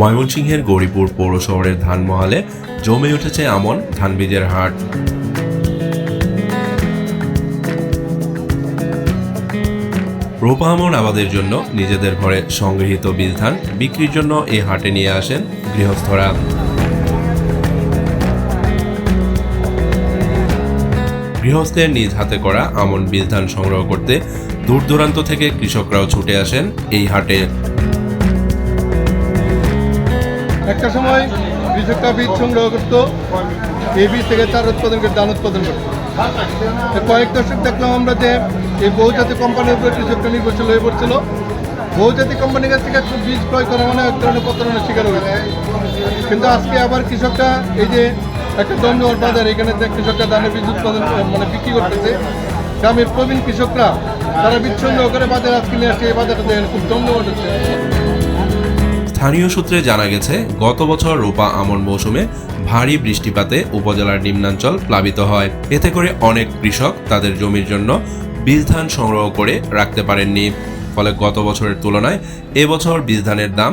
ময়মনসিংহের গৌরীপুর পৌর শহরের ধানমহালে জমে উঠেছে আমন ধান বীজের হাট। রোপা আমন আবাদের জন্য নিজেদের ঘরে সংগৃহীত বীজ ধান বিক্রির জন্য এই হাটে নিয়ে আসেন গৃহস্থরা। গৃহস্থের নিজ হাতে করা আমন বীজ ধান সংগ্রহ করতে দূর দূরান্ত থেকে কৃষকরাও ছুটে আসেন এই হাটে। একটা সময় কৃষকরা বীজ সংগ্রহ করতো, এই বীজ থেকে চার উৎপাদন করে ধান উৎপাদন করতো। কয়েক দশক দেখলাম আমরা যে এই বহুজাতিক কোম্পানির উপরে কৃষকরা নির্ভরশীল হয়ে পড়ছিল। বহুজাতিক কোম্পানির কাছ থেকে বীজ ক্রয় করা মানে এক ধরনের প্রতারণার শিকার হয়েছে। কিন্তু আজকে আবার কৃষকরা এই যে একটা দমদমর বাজার, এখানে যে কৃষকরা ধানের বীজ উৎপাদন মানে বিক্রি করতেছে, গ্রামের প্রবীণ কৃষকরা, তারা সংগ্রহ করে বাজারে আজকে নিয়ে আসছে, এই বাজারটা দেখেন খুব দমদমট হচ্ছে। স্থানীয় সূত্রে জানা গেছে, গত বছর রোপা আমন মৌসুমে ভারী বৃষ্টিপাতে উপজেলার নিম্নাঞ্চল প্লাবিত হয়। এতে করে অনেক কৃষক তাদের জমির জন্য বীজ ধান সংগ্রহ করে রাখতে পারেননি। ফলে গত বছরের তুলনায় এবছর বীজ ধানের দাম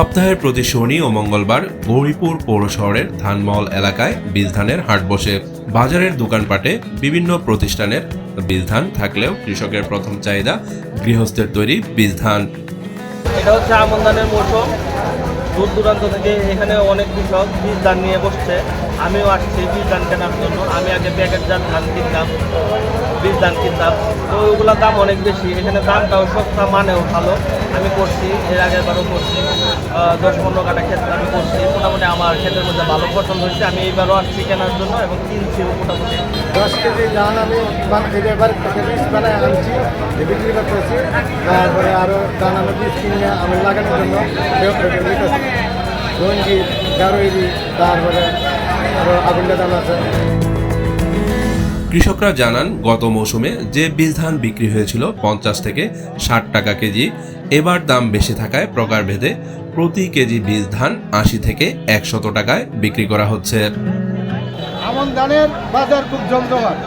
সপ্তাহের প্রতি শনি ও মঙ্গলবার গৌরীপুর পৌর শহরের ধানমহল এলাকায় বীজধানের হাট বসে। বাজারের দোকানপাটে বিভিন্ন প্রতিষ্ঠানের বীজধান থাকলেও কৃষকের প্রথম চাহিদা গৃহস্থের তৈরি বীজধান এটা হচ্ছে আমন ধানের মৌসুম। দূর দূরান্ত থেকে এখানে অনেক কৃষক বীজ ধান নিয়ে বসছে। আমিও আসছি বীজ ধান কেনার জন্য। আমি আগে প্যাকেট প্যাকেটজাত ধান কিনতাম, বীজ ধান কিনতাম। তো ওগুলোর দাম অনেক বেশি। এখানে দামটাও সস্তা, মানেও ভালো। আমি করছি, এর আগের বারও করছি। দশ পনেরো কাটা ক্ষেত্রে আমি করছি। মোটামুটি আমার ক্ষেতের মধ্যে ভালো পছন্দ হয়েছে। আমি এইবারও আসছি কেনার জন্য এবং কিনছি মোটামুটি। দশ কেজি ধান আমি এবার বীজ বানায় আনছি বিক্রি করতেছি তারপরে আরও ধান আমি বীজ কিনে আমি লাগানোর জন্য নিতেছি রঞ্জিত গারৈরি তারপরে আরও আগুনটা ধান আছে। কৃষকরা জানান, গত মৌসুমে যে বীজ ধান বিক্রি হয়েছিল পঞ্চাশ থেকে ষাট টাকা কেজি, এবার দাম বেশি থাকায় প্রকারভেদে প্রতি কেজি বীজ ধান আশি থেকে একশত টাকায় বিক্রি করা হচ্ছে। আমন ধানের বাজার খুব জমজমাট।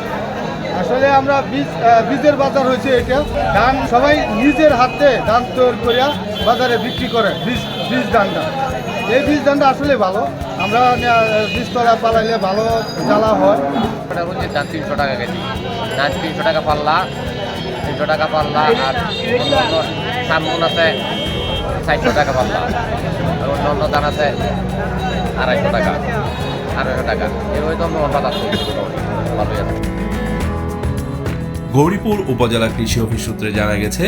আসলে আমরা বীজ বীজের বাজার হয়েছে এটা। ধান সবাই নিজের হাতে ধান তৈরি করিয়া বাজারে বিক্রি করে, বীজ বীজ ধানটা। এই বীজ ধানটা আসলে ভালো। আমরা বীজতলা পালাইলে ভালো জ্বালা হয়। ধান তিনশো টাকা কেজি। ধান তিনশো টাকা পাল্লা, তিনশো টাকা পাল্লা আর সামগুন আছে চারশো টাকা পাল্লা। আর অন্য অন্য ধান আছে আড়াইশো টাকা। গৌরীপুর উপজেলা কৃষি অফিস সূত্রে জানা গেছে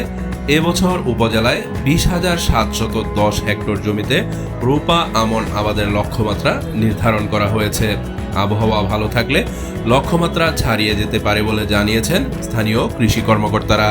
এবছর উপজেলায় বিশ হাজার সাতশত দশ হেক্টর জমিতে রূপা আমন আবাদের লক্ষ্যমাত্রা নির্ধারণ করা হয়েছে। আবহাওয়া ভালো থাকলে লক্ষ্যমাত্রা ছাড়িয়ে যেতে পারে বলে জানিয়েছেন স্থানীয় কৃষি কর্মকর্তারা।